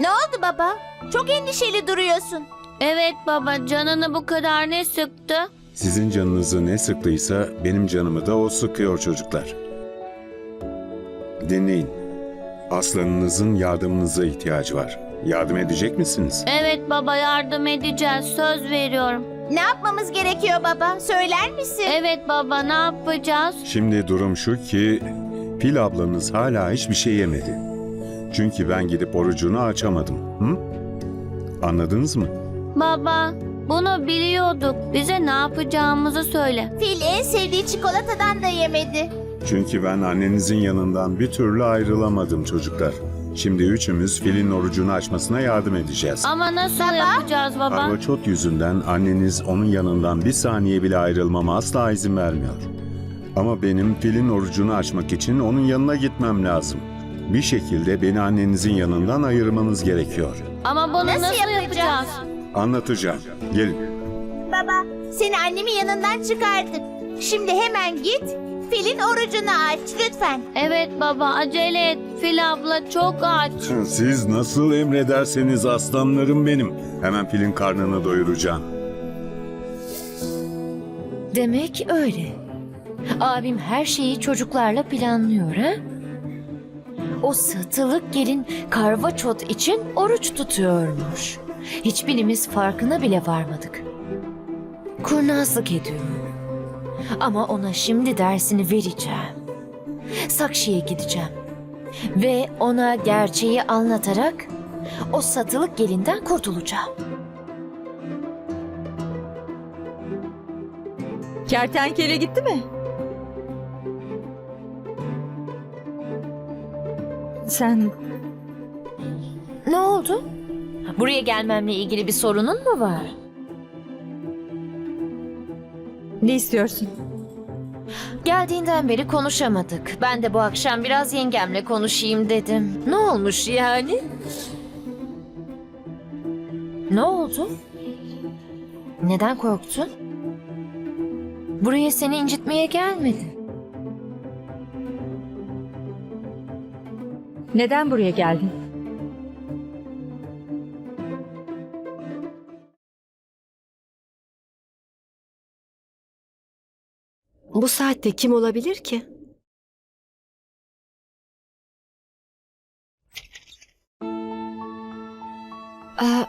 Ne oldu baba? Çok endişeli duruyorsun. Evet baba canını bu kadar ne sıktı? Sizin canınızı ne sıktıysa benim canımı da o sıkıyor çocuklar. Dinleyin. Aslanınızın yardımınıza ihtiyacı var. Yardım edecek misiniz? Evet baba yardım edeceğiz söz veriyorum. Ne yapmamız gerekiyor baba? Söyler misin? Evet baba ne yapacağız? Şimdi durum şu ki Fil ablanız hala hiçbir şey yemedi. Çünkü ben gidip orucunu açamadım. Hı? Anladınız mı? Baba bunu biliyorduk. Bize ne yapacağımızı söyle. Fil en sevdiği çikolatadan da yemedi. Çünkü ben annenizin yanından bir türlü ayrılamadım çocuklar. Şimdi üçümüz filin orucunu açmasına yardım edeceğiz. Ama nasıl Baba? yapacağız baba? Arvaçot yüzünden anneniz onun yanından bir saniye bile ayrılmama asla izin vermiyor. Ama benim filin orucunu açmak için onun yanına gitmem lazım. Bir şekilde beni annenizin yanından ayırmanız gerekiyor. Ama bunu Nasıl nasıl, yapacağız? Anlatacağım. Gelin. Baba, seni annemin yanından çıkardık. Şimdi hemen git, filin orucunu aç lütfen. Evet baba acele et. Fil abla çok aç. Siz nasıl emrederseniz aslanlarım benim. Hemen filin karnını doyuracağım. Demek öyle. Abim her şeyi çocuklarla planlıyor ha? O satılık gelin karvaçot için oruç tutuyormuş. Hiçbirimiz farkına bile varmadık. Kurnazlık ediyor. Ama ona şimdi dersini vereceğim. Sakşi'ye gideceğim. Ve ona gerçeği anlatarak o satılık gelinden kurtulacağım. Kertenkele gitti mi? Sen Ne oldu? Buraya gelmemle ilgili bir sorunun mu var? ne istiyorsun? Geldiğinden beri konuşamadık. Ben de bu akşam biraz yengemle konuşayım dedim. Ne olmuş yani? Ne oldu? Neden korktun? Buraya seni incitmeye gelmedim. Neden buraya geldin? Bu saatte kim olabilir ki? Aa,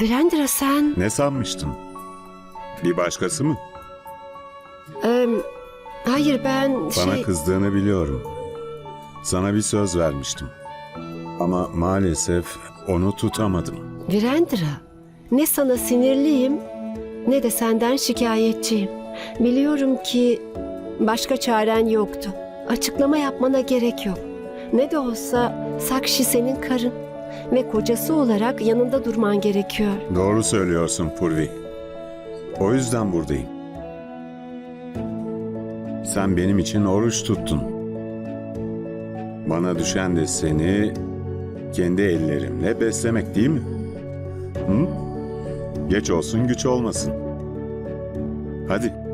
Brandra sen... Ne sanmıştın? Bir başkası mı? Em, hayır ben Bana şey... kızdığını biliyorum. Sana bir söz vermiştim. Ama maalesef onu tutamadım. Brandra, ne sana sinirliyim ne de senden şikayetçiyim. Biliyorum ki başka çaren yoktu. Açıklama yapmana gerek yok. Ne de olsa Sakşi senin karın ve kocası olarak yanında durman gerekiyor. Doğru söylüyorsun Purvi. O yüzden buradayım. Sen benim için oruç tuttun. Bana düşen de seni kendi ellerimle beslemek değil mi? Hı? Geç olsun güç olmasın. Hadi.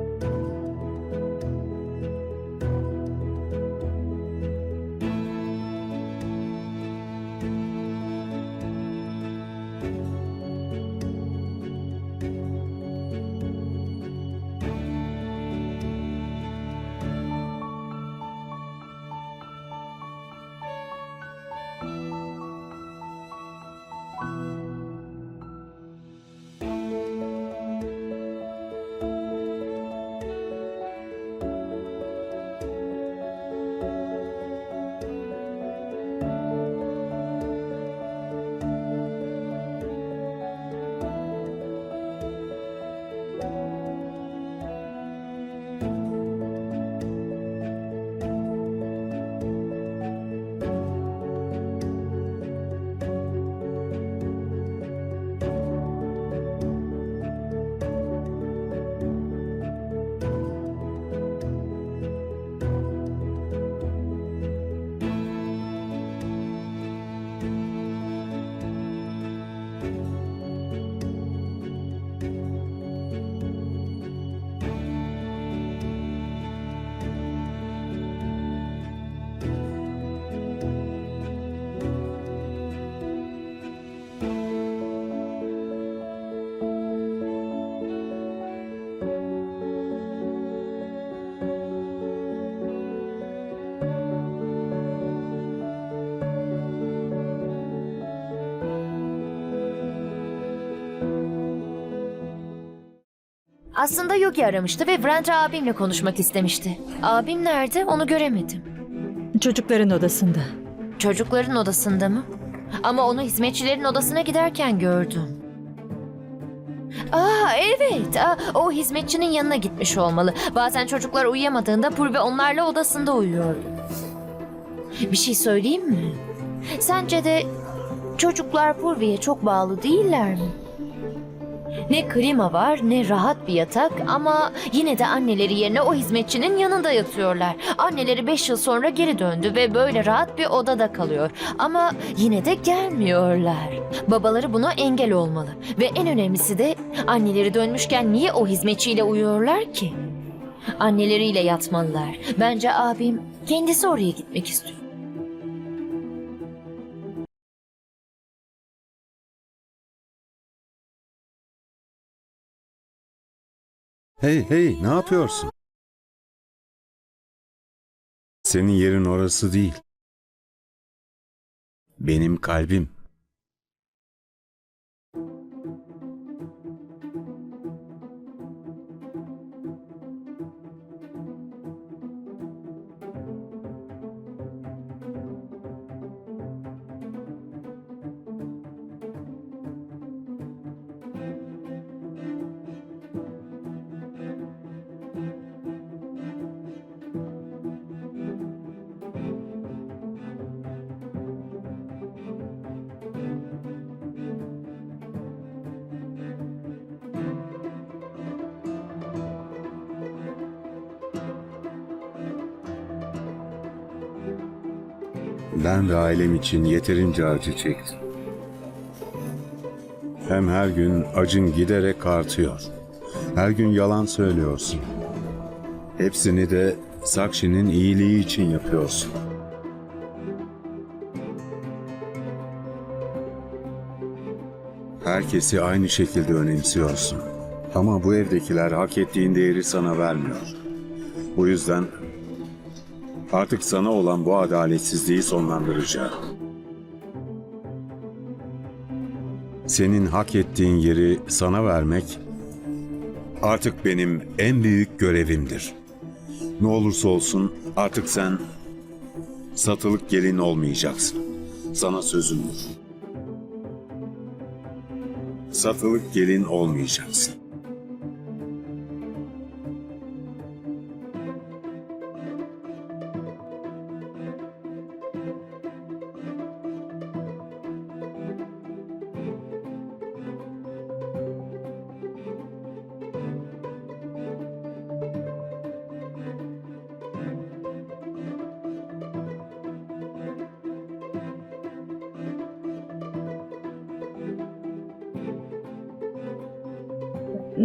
Aslında Yogi aramıştı ve Brenda abimle konuşmak istemişti. Abim nerede? Onu göremedim. Çocukların odasında. Çocukların odasında mı? Ama onu hizmetçilerin odasına giderken gördüm. Aa evet. Aa, o hizmetçinin yanına gitmiş olmalı. Bazen çocuklar uyuyamadığında Purve onlarla odasında uyuyordu. Bir şey söyleyeyim mi? Sence de çocuklar Purve'ye çok bağlı değiller mi? Ne klima var ne rahat bir yatak ama yine de anneleri yerine o hizmetçinin yanında yatıyorlar. Anneleri 5 yıl sonra geri döndü ve böyle rahat bir odada kalıyor. Ama yine de gelmiyorlar. Babaları buna engel olmalı. Ve en önemlisi de anneleri dönmüşken niye o hizmetçiyle uyuyorlar ki? Anneleriyle yatmalılar. Bence abim kendisi oraya gitmek istiyor. Hey hey ne yapıyorsun? Senin yerin orası değil. Benim kalbim. Ben ve ailem için yeterince acı çektim. Hem her gün acın giderek artıyor. Her gün yalan söylüyorsun. Hepsini de Sakşi'nin iyiliği için yapıyorsun. Herkesi aynı şekilde önemsiyorsun. Ama bu evdekiler hak ettiğin değeri sana vermiyor. Bu yüzden Artık sana olan bu adaletsizliği sonlandıracağım. Senin hak ettiğin yeri sana vermek artık benim en büyük görevimdir. Ne olursa olsun artık sen satılık gelin olmayacaksın. Sana sözümdür. Satılık gelin olmayacaksın.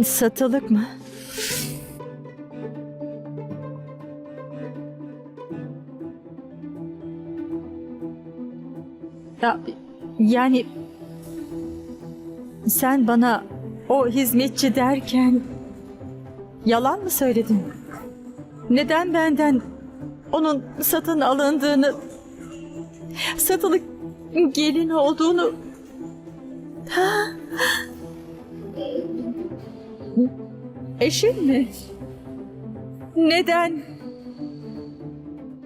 Satılık mı? Ya, yani sen bana o hizmetçi derken yalan mı söyledin? Neden benden onun satın alındığını, satılık gelin olduğunu Eşin mi? Neden?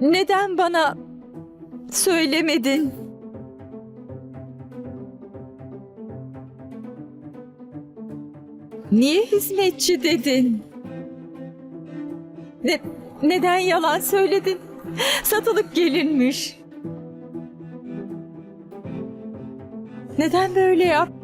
Neden bana söylemedin? Niye hizmetçi dedin? Ne, neden yalan söyledin? Satılık gelinmiş. Neden böyle yap?